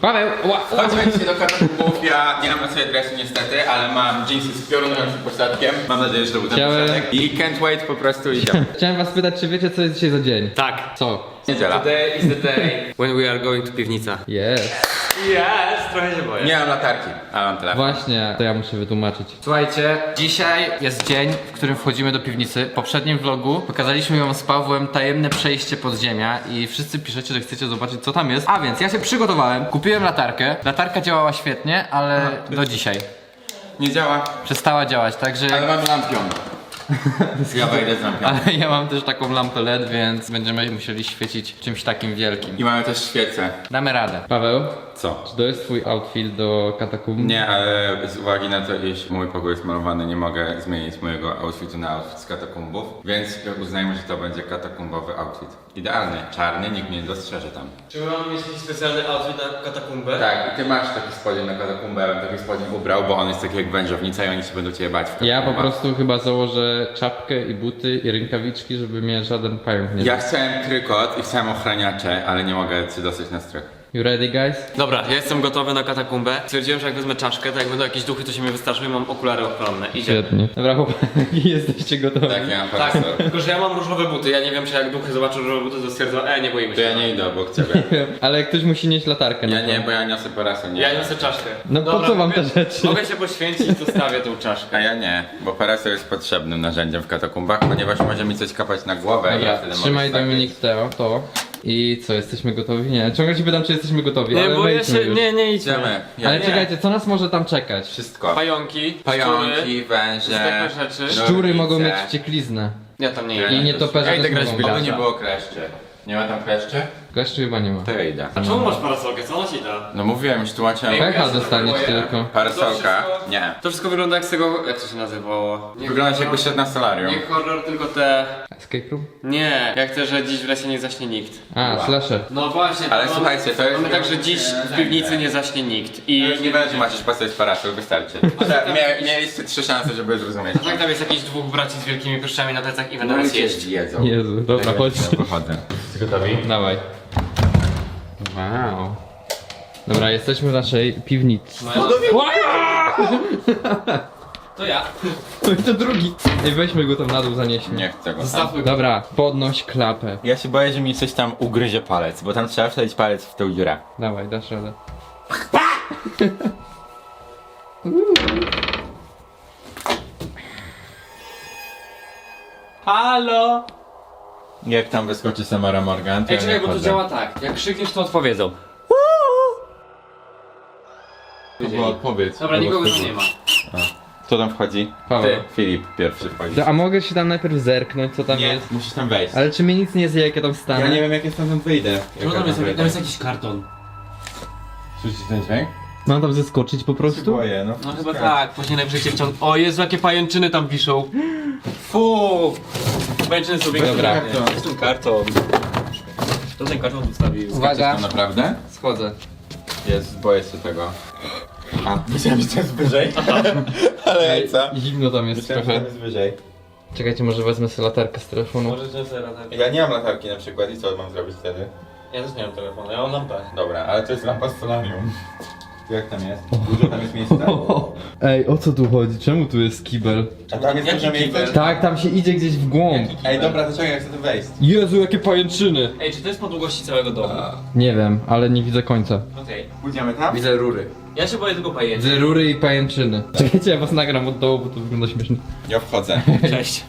Paweł! Ła, ła. Chodźmy dzisiaj do katakumbów. Ja nie mam na sobie dresu niestety, ale mam jeansy z piorunującym pośladkiem. Mam nadzieję, że to był ten Chciałem- pośladek. I can't wait po prostu idziemy. Chciałem was spytać, czy wiecie co jest dzisiaj za dzień? Tak. Co? Niedziela. Today is the day when we are going to piwnica. Yes, trochę się boję. Nie mam latarki, a mam telefon. Właśnie, to ja muszę wytłumaczyć. Słuchajcie, dzisiaj jest dzień, w którym wchodzimy do piwnicy. W poprzednim vlogu pokazaliśmy wam z Pawłem tajemne przejście podziemia i wszyscy piszecie, że chcecie zobaczyć co tam jest. A więc ja się przygotowałem, kupiłem latarkę. Latarka działała świetnie, ale do dzisiaj. Nie działa, Przestała działać, także... ale mam lampion. Ja wejdę z lampion. Ale ja mam też taką lampę LED, więc będziemy musieli świecić czymś takim wielkim. I mamy też świecę. Damy radę. Paweł, Co? czy to jest twój outfit do katakumb? Nie, ale z uwagi na to, iż mój pokój jest malowany, nie mogę zmienić mojego outfitu na outfit z katakumbów, więc uznajmy, że to będzie katakumbowy outfit. Idealny, czarny, nikt mnie nie dostrzeże tam. Czy my mamy mieć jakiś specjalny outfit na katakumbę? Tak, i ty masz taki spodnie na katakumbę, ja bym taki spodnie ubrał, bo on jest taki jak wężownica i oni się będą ciebie bać w Ja po katakumbach. prostu chyba założę czapkę i buty i rękawiczki, żeby mnie żaden pająk nie Ja chciałem trykot i chciałem ochraniacze, ale nie mogę się dostać na strych. You ready guys? Dobra, ja jestem gotowy na katakumbę. Stwierdziłem, że jak wezmę czaszkę, to jak będą jakieś duchy, to się mnie wystraszyły i mam okulary ochronne. Idzie. Świetnie. Dobra chłopaki, jesteście gotowi? Tak, ja mam Tak, parasol. tylko że ja mam różowe buty. Ja nie wiem, czy jak duchy zobaczą różowe buty, to stwierdzą, e, nie boimy To się. ja nie idę obok ciebie. Ale ktoś musi nieść latarkę. Ja no nie, bo ja niosę parasol, nie. Ja niosę czaszkę. No po co wam te mogę- rzeczy? Mogę się poświęcić, to stawię tą czaszkę. A ja nie, bo parasol jest potrzebnym narzędziem w katakumbach, ponieważ może mi coś kapać na głowę i ja Dobra, wtedy trzymaj. Dominik to, to. I co, jesteśmy gotowi? Nie, ciągle się pytam, czy jesteśmy gotowi, Nie, ale bo ja wejdźmy się... już. Nie, nie idźmy. Idziemy. Ja Ale nie. czekajcie, co nas może tam czekać? Wszystko. Pająki, szczury. Pająki, węże, Zwykłe rzeczy. no- Szczury mogą mieć Nornice. wciekliznę. Ja tam nie idę. I nietoperze idę też grać w mogą. Oby nie było kleszczy. Nie ma tam kleszczy? Kleszczy chyba nie ma. To ja idę. A czemu masz parasolkę? Co ona ci da? No mówiłem, już tłumaczyłem. Pecha dostaniesz tylko. Parasolka? To Nie. To wszystko wygląda jak z tego... Jak to się nazywało? Nie Wyglądasz jakbyś szedł na solarium. Nie horror, tylko te... Escape room? Nie, jak te, że dziś w lesie nie zaśnie nikt. A, slasher. No właśnie. Ale to słuchajcie, to jest- Mamy tak, że dziś w piwnicy nie zaśnie nikt. I Już nie będę tłumaczyć, po co jest parasol, wystarczy. Mia- Mieliście trzy szanse, żeby zrozumieć. tak tam jest jakichś dwóch braci z wielkimi pryszczami na plecach i będą nas jeść. jedzą. Jezu, dobra, chodź. Pochodzę. Gotowi? Dawaj. Wow. Dobra, jesteśmy w naszej piwnicy. To ja. To to drugi. Ej, weźmy go tam na dół, zanieśmy. Nie chcę go. Zostawmy go. Dobra, podnoś klapę. Ja się boję, że mi coś tam ugryzie palec, bo tam trzeba wsadzić palec w tę dziurę. Dawaj, dasz radę. Halo! Jak tam wyskoczy Samara Morgan, to Ej, ja czekaj, nie bo to działa tak. Jak krzykniesz, to odpowiedzą. To była odpowiedź. Dobra, To było nikogo tam wtedy. nie ma. Kto tam wchodzi? Paweł. Filip pierwszy wchodzi. To, a mogę się tam najpierw zerknąć, co tam Nie, jest? musisz tam wejść. Ale czy mnie nic nie zje, jak ja tam stanę? Ja nie wiem jak ja tam wyjdę. Jak No ja tam jest, wyjdę. tam jest jakiś karton. Słyszycie ten dźwięk? Mam tam zeskoczyć po prostu? Boję, no. No chyba tak, później najwyżej cię wciąg... O Jezu, jakie pajęczyny tam wiszą. Fu! Są większe. Dobra. Jest ten karton. Kto ten karton zostawił? Uwaga, To naprawdę? schodzę. Jest, boję się tego. A, myślałem, że to jest wyżej. Ale co? zimno tam jest Myślałem, że trochę. to jest wyżej. Czekajcie, może wezmę sobie latarkę z telefonu. Może cię zaraz. Ja nie mam latarki na przykład i co mam zrobić wtedy? Ja też nie mam telefonu, ja mam lampę. Dobra, ale to jest lampa z solarium. Jak tam jest? Dużo tam jest miejsca? Ej, o co tu chodzi? Czemu tu jest kibel? A tam jest dużo miejsca? Tak, tam się idzie gdzieś w głąb. Ej, dobra, to czekaj, jak chcę tu wejść. Jezu, jakie pajęczyny! Ej, czy to jest po długości całego domu? Nie wiem, ale nie widzę końca. Okej. Pójdziemy tam? Widzę rury. Ja się boję tylko pajęczy. Widzę rury i pajęczyny. Czekajcie, ja was nagram od dołu, bo to wygląda śmiesznie. Ja wchodzę. Cześć.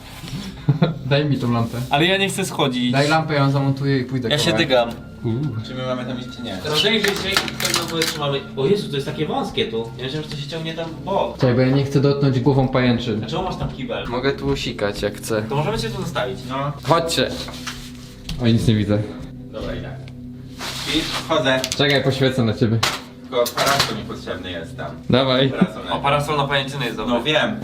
Daj mi tą lampę. Ale ja nie chcę schodzić. Daj lampę, ja ją zamontuję i pójdę Ja się kawałek. dygam. Czy my mamy tam iść, czy nie? Rozejrzyj się i pewno mamy... O Jezu, to jest takie wąskie tu. Ja myślałem, że to się ciągnie tam w bok. Czekaj, bo ja nie chcę dotknąć głową pajęczyn. Dlaczego masz tam kibel? Mogę tu sikać jak chcę. To możemy cię tu zostawić. No, Chodźcie. O, nic nie widzę. dobra, idę. I wchodzę. Czekaj, poświecę na ciebie. Tylko parasol niepotrzebny jest tam. Dawaj. Parasol O, parasol na pajęczyny jest dobry. No wiem.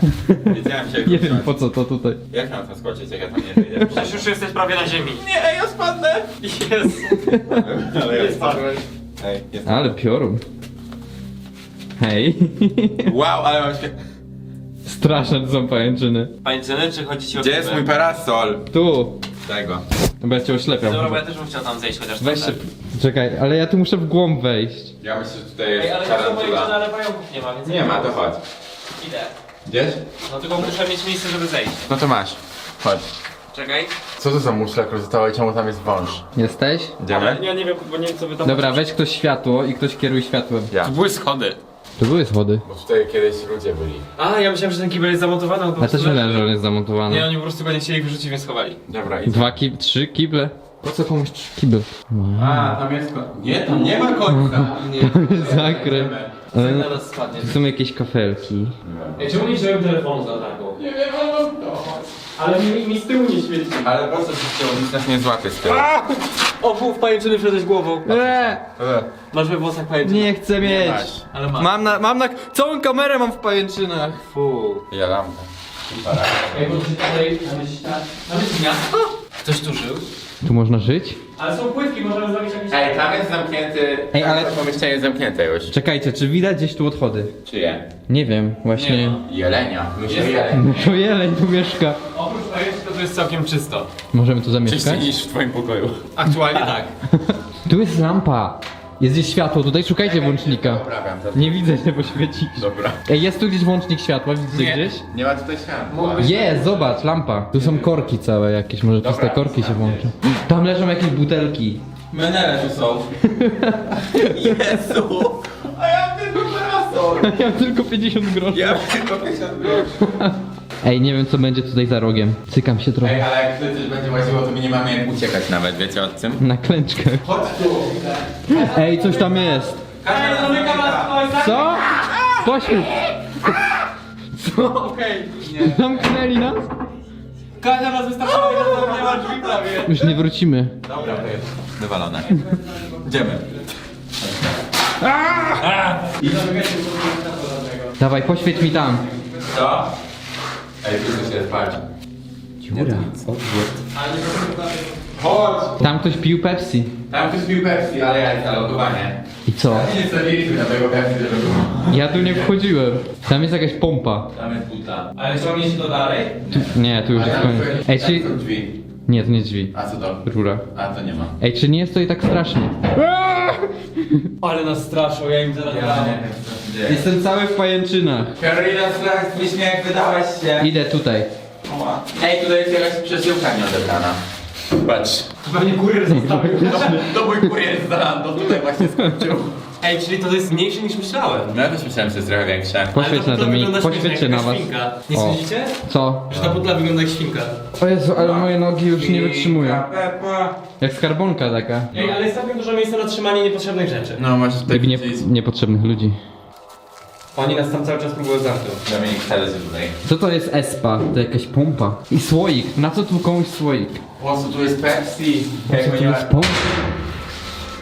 Wiedziałem się jak Nie wiem po co to tutaj. Jak mam tam skoczyć, jak ja tam nie wyjdę? Przecież już jesteś prawie na ziemi. Nie, ja spadnę! Jest. Ale ja Nie spadłem. Ej, jest. Ale piorun. Hej. Wow, ale mam się... Straszne to są pajęczyny. Pajęczyny, czy chodzi ci o Gdzie jest mój parasol? Tu. Tego. Bo ja cię oślepiam. Dobra, bo ja też bym chciał tam zejść chociaż Weź się. trochę. Czekaj, ale ja tu muszę w głąb wejść. Ja myślę, że tutaj Ej, jest ale ja to moje tarantula. ale pająków nie ma, więc... Nie ma, to chodź. Idę. Idziesz? No tylko muszę mieć miejsce, żeby zejść. No to masz. Chodź. Czekaj. Co to za muszla została i czemu tam jest wąż? Jesteś? Idziemy? Ja nie wiem, bo nie wiem co wy tam... Dobra, weź ktoś światło i ktoś kieruj światłem. Ja. Tu były schody. Tu były schody. Bo tutaj kiedyś ludzie byli. A, ja myślałem, że ten kibel jest zamontowany, on po Ja prostu też leży. myślałem, że on jest Nie, zamontowany. oni po prostu go nie chcieli wyrzucić, więc schowali. Dobra. Dwa kib... trzy kible? Po co komuś trzy kible? A, tam jest koń. Nie, tam nie ma końca. Zakręt. Ale no, Zaraz spadnie. tu są jakieś kafelki. Ej, czemu nie wziąłem telefonu za latarką? Nie wiem, ale mi, mi z tyłu nie świeci. Ale po co się chciało? Nic nas nie złapie z tyłu. O, w pajęczyny wszedłeś głową. Eee, Masz we włosach pajęczyny. nie chcę mieć. masz. Ale mam. Mam na, mam na, całą kamerę mam w pajęczynach. Fu. Ja lampę. Ej, bo tutaj. Mamy miasto? Ktoś tu żył? Tu można żyć? Ale są płytki, możemy zrobić jakieś... Ej, tam jest zamknięty. Ej, ale- To pomieszczenie jest zamknięte już. Czekajcie, czy widać gdzieś tu odchody? Czyje? Nie wiem, właśnie. Nie. Jelenia. Myślę, Jest. jeleń. No to jeleń tu mieszka. Oprócz to tu jest całkiem czysto. Możemy tu zamieszkać? niż w twoim pokoju. Aktualnie tak. Tu jest lampa. Jest gdzieś światło, tutaj szukajcie włącznika. Poprawiam to. Nie widzę się, bo świeci. Dobra. Ej, jest tu gdzieś włącznik światła, widzicie Nie, gdzieś? nie ma tutaj światła. Mógłbyś- Jest, zobacz, lampa. Tu są korki całe jakieś, może przez te Dobra, korki się włączą. Tam leżą jakieś butelki. Menele tu są. Jezu! A ja mam tylko parasol! Ja mam tylko 50 groszy. Ja mam tylko 50 groszy. Ej, nie wiem co będzie tutaj za rogiem. Cykam się Ej, trochę. ale jak tutaj coś będzie łaziło, to my nie mamy jak uciekać nawet, wiecie o tym? Na klęczkę. Chodź tu! Ej, coś tam jest. Ej, zamykam nas, Co? Poświeć. Okej. Zamknęli nas? Kasia nas wystarczyła i nas zamknęła drzwi prawie. Już nie wrócimy. Dobra, to jest wywalone. Idziemy. Dawaj, poświeć mi tam. Co? Ej, tu coś jest, patrz. Dziura. Chodź! Tam ktoś pił Pepsi. Tam ktoś pił Pepsi, ale ja zalogowanie. I co? Nie stawiliśmy na tego Pepsi, żeby było. Ja tu nie wchodziłem. Tam jest jakaś pompa. Tam jest buta. Ale ciągnie się to dalej? Tu, nie, tu już jest koniec. Ej, czy... są drzwi. Nie, to nie drzwi. A co to? Rura. A to nie ma. Ej, czy nie jest to i tak strasznie? Ale nas straszą, ja im zaraz dam. Jestem cały w pajęczynach. Karolina, słuchaj, jak wydałeś się. Idę tutaj. Ej, tutaj jest jakaś przesyłka nieodebrana. Patrz. Pewnie kurier zostawił. To mój kurier z Zalando tutaj właśnie skończył. Ej, czyli to jest mniejsze niż myślałem. No ja też myślałem, że jest trochę większe. Poświeć na Dominik, poświecie na was. Świnka. Nie O. sądzicie? Co? Że ta butla wygląda jak świnka. O Jezu, ale moje nogi już nie wytrzymują. Jak skarbonka taka. Ej, ale jest całkiem dużo miejsca na trzymanie niepotrzebnych rzeczy. No masz tutaj Jak nie, niepotrzebnych ludzi. Oni nas tam cały czas próbują zamknąć. Dominik, teraz tutaj. Co to jest espa? To jakaś pompa. I słoik. Na co tu komuś słoik? O, co tu jest Pepsi? Po co tu jest pompa?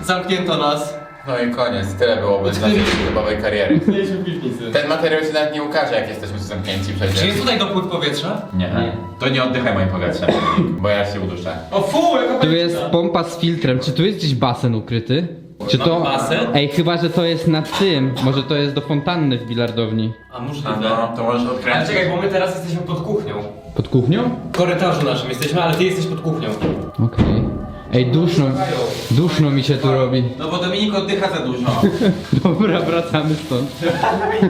Zamknięto nas. No i koniec, tyle byłoby z naszej YouTube'owej kariery. Byliśmy w piwnicy. Ten materiał się nawet nie ukaże, jak jesteśmy zamknięci Czy przecież. jest tutaj dopływ powietrza? Nie. To nie oddychaj moim powietrzem, bo ja się uduszę. O fu, jaka Tu jest pompa z filtrem. Czy tu jest gdzieś basen ukryty? Czy to... Basen? Ej, chyba, że to jest nad tym. Może to jest do fontanny w bilardowni. A możliwe. A no, to możesz Ale odkręcić. czekaj, bo my teraz jesteśmy pod kuchnią. Pod kuchnią? W korytarzu naszym jesteśmy, ale ty jesteś pod kuchnią. Okej. Ej, duszno. Duszno mi się tu robi. No bo Dominik oddycha za dużo. Dobra, wracamy stąd.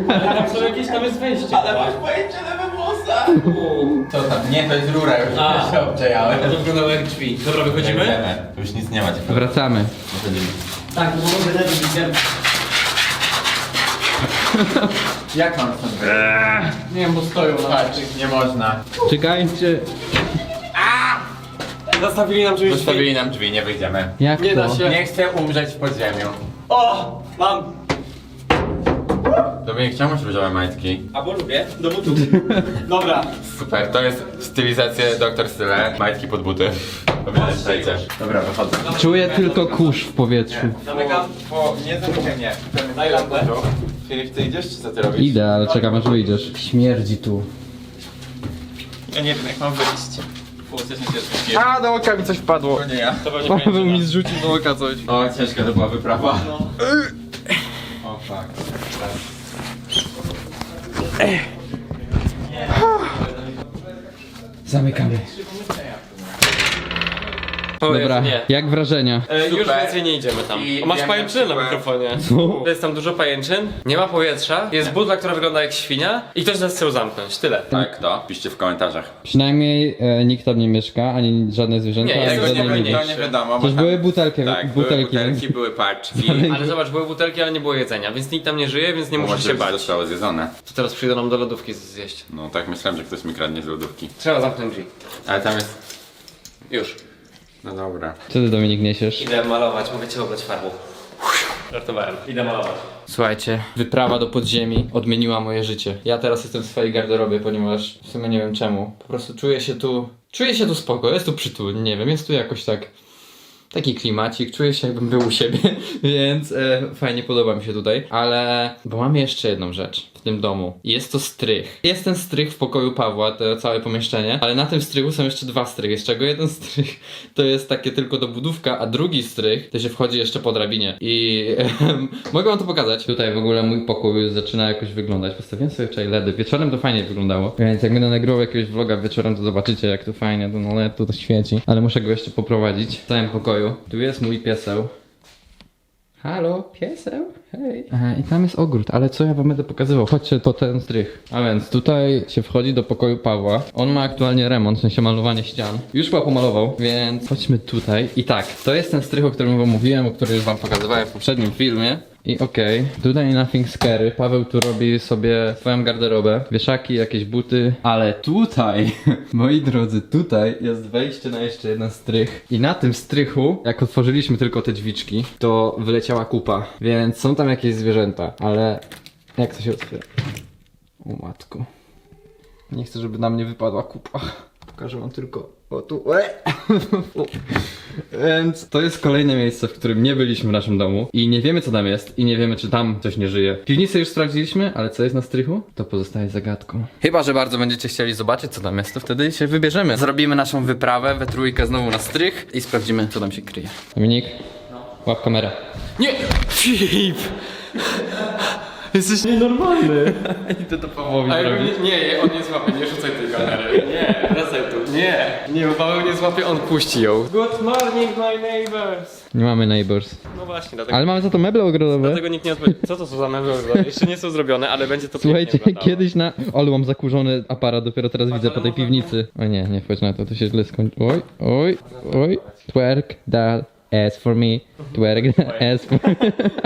Ale tam są jakieś, tam jest wejście. Ale masz pojęcie we włosach. Co tam? Nie, to jest rura, już A. się obczajałem. To wyglądało jak drzwi. Dobra, wychodzimy? Idziemy. Już nic nie ma ciekawe. Wracamy. Wychodzimy. Tak, bo mogę lepiej widzieć. Jak mam stąd wyjść? Nie wiem, bo stoją na Patrz, nie można. Czekajcie. Zastawili nam czymś Zostawili nam drzwi, nie wyjdziemy. Jak Nie da to? się. Nie chcę umrzeć w podziemiu. O! Mam! Dominik, chciałbyś różowe majtki? Albo lubię. Do butów. Dobra. Super, to jest stylizacja Dr. Style. Majtki pod buty. Pamiętajcie. Dobra, wychodzę. Czuję tylko kurz w powietrzu. Zamykam. Bo nie zamykaj mnie. Daj lampę. Filip, ty idziesz, czy co ty robisz? Idę, ale czekam aż wyjdziesz. Śmierdzi tu. Ja nie wiem, jak mam wyjść. Coś. A, do oka mi coś wpadło. To nie ja. To będzie Paweł mi zrzucił do oka coś. O, ciężka to była wyprawa. No. O, fuck. Zamykamy. Jezu, Dobra, nie. jak wrażenia? E, już Super. więcej nie idziemy tam. I O, masz pajęczynę na na przykład- mikrofonie. Jest tam dużo pajęczyn, nie ma powietrza, jest butla, która wygląda jak świnia i ktoś nas chciał zamknąć. Tyle. Tak, kto? Piszcie w komentarzach. Przynajmniej e, nikt tam nie mieszka, ani żadne zwierzęta, Nie, ani Tego nie, żadne wi- to nie wiadomo, bo Też tam- były butelki, tak, butelki. były butelki, były paczki. Ale zobacz, były butelki, ale nie było jedzenia, więc nikt tam nie żyje, więc nie muszę Może się bać. zostało zjedzone. To teraz przyjdą nam do lodówki zjeść. No tak myślałem, że ktoś mi kradnie z lodówki. Trzeba zamknąć drzwi. Ale tam jest... Już. No dobra. Co ty Dominik niesiesz? Idę malować, mogę cię oblać farbą. Żartowałem. Idę malować. Słuchajcie, wyprawa do podziemi odmieniła moje życie. Ja teraz jestem w swojej garderobie, ponieważ w sumie nie wiem czemu. Po prostu czuję się tu. Czuję się tu spoko, jest tu przytulnie, nie wiem, jest tu jakoś tak. Taki klimacik, czuję się jakbym był u siebie, więc e, fajnie podoba mi się tutaj. Ale, bo mamy jeszcze jedną rzecz w tym domu. Jest to strych. Jest ten strych w pokoju Pawła, to całe pomieszczenie, ale na tym strychu są jeszcze dwa strychy, z czego jeden strych to jest takie tylko do budówka, a drugi strych to się wchodzi jeszcze po drabinie. I em, mogę wam to pokazać. Tutaj w ogóle mój pokój zaczyna jakoś wyglądać. Postawiłem sobie wczoraj LEDy. Wieczorem to fajnie wyglądało. Więc jak będę nagrywał jakiegoś vloga wieczorem, to zobaczycie jak to fajnie to no LED to świeci. Ale muszę go jeszcze poprowadzić w całym pokoju. Tu jest mój pieseł. Halo, pieseł? Hej. E, I tam jest ogród, ale co ja wam będę pokazywał? Chodźcie po ten strych. A więc tutaj się wchodzi do pokoju Pawła. On ma aktualnie remont, w sensie malowanie ścian. Już chyba pomalował, więc chodźmy tutaj. I tak, to jest ten strych, o którym wam mówiłem, o którym już wam pokazywałem w poprzednim filmie. I okej, tutaj nothing scary. Paweł tu robi sobie swoją garderobę, wieszaki, jakieś buty, ale tutaj, moi drodzy, tutaj jest wejście na jeszcze jeden strych. I na tym strychu, jak otworzyliśmy tylko te drzwiczki, to wyleciała kupa, więc są tam jakieś zwierzęta, ale jak to się otwiera? O matko. Nie chcę, żeby na mnie wypadła kupa. Pokażę wam tylko. O tu. Więc to jest kolejne miejsce, w którym nie byliśmy w naszym domu i nie wiemy co tam jest i nie wiemy czy tam coś nie żyje. Piwnicę już sprawdziliśmy, ale co jest na strychu? To pozostaje zagadką. Chyba, że bardzo będziecie chcieli zobaczyć co tam jest, to wtedy się wybierzemy. Zrobimy naszą wyprawę we trójkę znowu na strych i sprawdzimy co tam się kryje. Dominik, łap kamerę. Nie! Filip! Jesteś nienormalny. Idę to Pawłowi A jakby nie, nie, on nie złapie, nie rzucaj tej kamery. Nie, wracaj tu. Nie, nie, bo Paweł nie złapie, on puści ją. Good morning, my neighbors. Nie mamy neighbors. No właśnie, dlatego, Ale mamy za to meble ogrodowe. dlatego nikt nie odpowiedział. Co to są za meble ogrodowe? Jeszcze nie są zrobione, ale będzie to Słuchajcie, pięknie wyglądało. kiedyś na... Olu, mam zakurzony aparat, dopiero teraz widzę po tej piwnicy. O nie, nie wchodź na to, to się źle skończy. Oj, oj, oj. Twerk that ass for me. Twerk ass for me.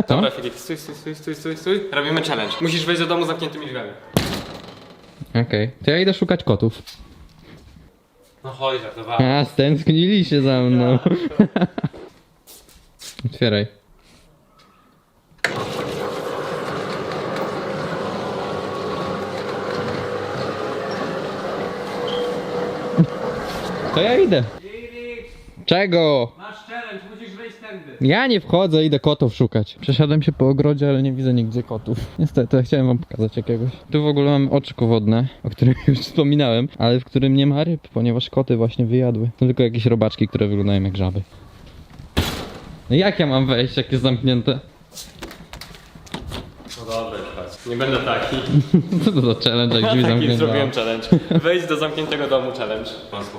Co? Dobra, Filip, stój, stój, stój, stój, stój, stój. Robimy challenge. Musisz wejść do domu z zamkniętymi drzwiami. Okej, to ja idę szukać kotów. No chodź, żartowałem. A, stęsknili się za mną. Otwieraj. To ja idę. Czego? Masz challenge, musisz wejść tędy. Ja nie wchodzę, idę kotów szukać. Przesiadłem się po ogrodzie, ale nie widzę nigdzie kotów. Niestety, chciałem wam pokazać jakiegoś. Tu w ogóle mamy oczko wodne, o którym już wspominałem, ale w którym nie ma ryb, ponieważ koty właśnie wyjadły. Są tylko jakieś robaczki, które wyglądają jak żaby. No jak ja mam wejść, jak jest zamknięte? No dobra, już chodź. Nie będę taki. Co to za challenge, jak drzwi Taki zamknięte? zrobiłem challenge. Wejdź do zamkniętego domu challenge.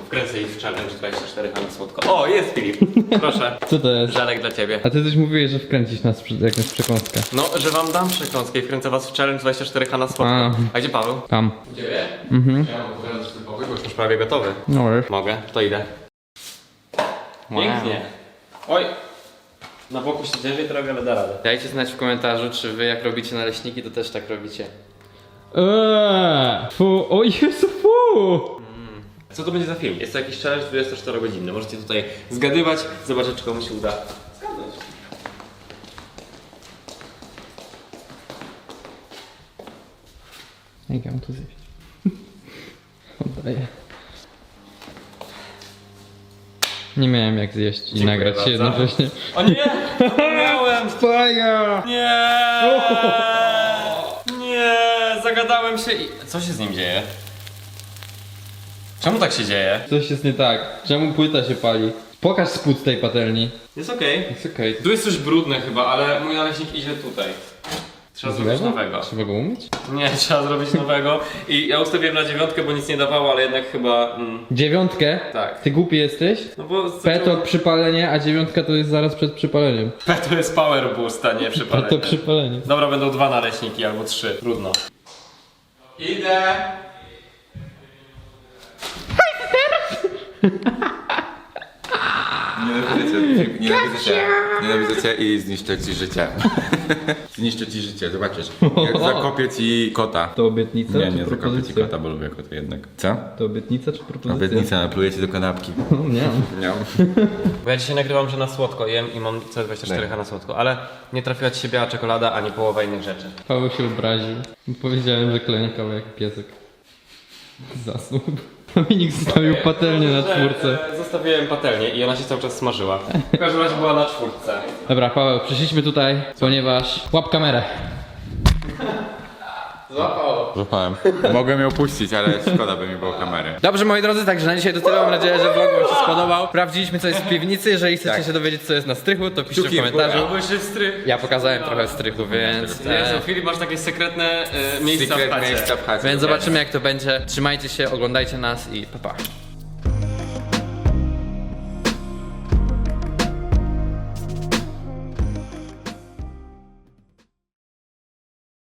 Wkręcę ich w challenge 24 Hanna Słodko. O, jest Filip. Proszę. Co to jest? Żalek dla ciebie. A ty coś mówiłeś, że wkręcisz nas w jakąś przekąskę. No, że wam dam przekąskę i wkręcę was w challenge 24 Hanna Słodko. A. A gdzie Paweł? Tam. Ciebie? Mhm. Ja mam wkręcić ten pokój, bo już już prawie gotowy. No wiesz. Mogę, to idę. Pięknie. Oj. Na boku się ciężej trochę, ale da radę. Dajcie znać w komentarzu, czy wy jak robicie naleśniki, to też tak robicie. Eee, fu, o Jezu, fu! Co to będzie za film? Jest to jakiś challenge 24 godzinny. Możecie tutaj zgadywać, zobaczyć czy komuś się uda. Zgadnąć. Jak ja mam to zjeść? Oddaję. Nie miałem jak zjeść i Dziękuję nagrać się bardzo. jednocześnie. O nie! Miałem! Fire! Nie! Nie! Zagadałem się i... Co się z nim dzieje? Czemu tak się dzieje? Coś jest nie tak. Czemu płyta się pali? Pokaż spód tej patelni. Jest okej. Jest okej. Tu jest coś brudne chyba, ale mój naleśnik idzie tutaj. Trzeba zrobić nowego. Trzeba go umyć? Nie, trzeba zrobić nowego. I ja ustawiłem na dziewiątkę, bo nic nie dawało, ale jednak chyba... Mm, Dziewiątkę? tak. Ty głupi jesteś? No bo... P to przypalenie, a dziewiątka to jest zaraz przed przypaleniem. P to jest power boost, a nie przypalenie. to przypalenie. Dobra, będą dwa naleśniki albo trzy. Trudno. Idę! Nienawidzę cię, nienawidzę cię, nienawidzę cię i zniszczę ci życie. zniszczę ci życie, zobaczysz. Jak zakopię ci kota. To obietnica Nie, czy nie zakopię ci propozycja? kota, bo lubię koty jednak. Co? To obietnica czy propozycja? Obietnica, napluję ci do kanapki. Nie. Nie. Bo ja dzisiaj nagrywam, że na słodko jem i mam C24H na słodko, ale nie trafiła ci się biała czekolada, ani połowa innych rzeczy. Paweł się obraził. Powiedziałem, że klękał jak piesek. Zasnął. Dominik zostawił patelnię na czwórce. E, Zostawiłem patelnię i ona się cały czas smażyła. W każdym razie była na czwórce. Dobra, Paweł, przyszliśmy tutaj, ponieważ... Łap kamerę. Złapałem. Mogłem ją puścić, ale szkoda by mi było kamery. Dobrze, moi drodzy, także na dzisiaj to tyle. Mam nadzieję, że vlog wam się spodobał. Sprawdziliśmy, co jest w piwnicy. Jeżeli chcecie Tak. się dowiedzieć, co jest na strychu, to piszcie w Kciuki w komentarzu. Albo jeszcze strych. Ja pokazałem trochę strychu, więc... Jezu, E, Filip, masz takie sekretne e, miejsca w Secret chacie. miejsca w chacie. więc zobaczymy, jak to będzie. Trzymajcie się, oglądajcie nas i pa pa.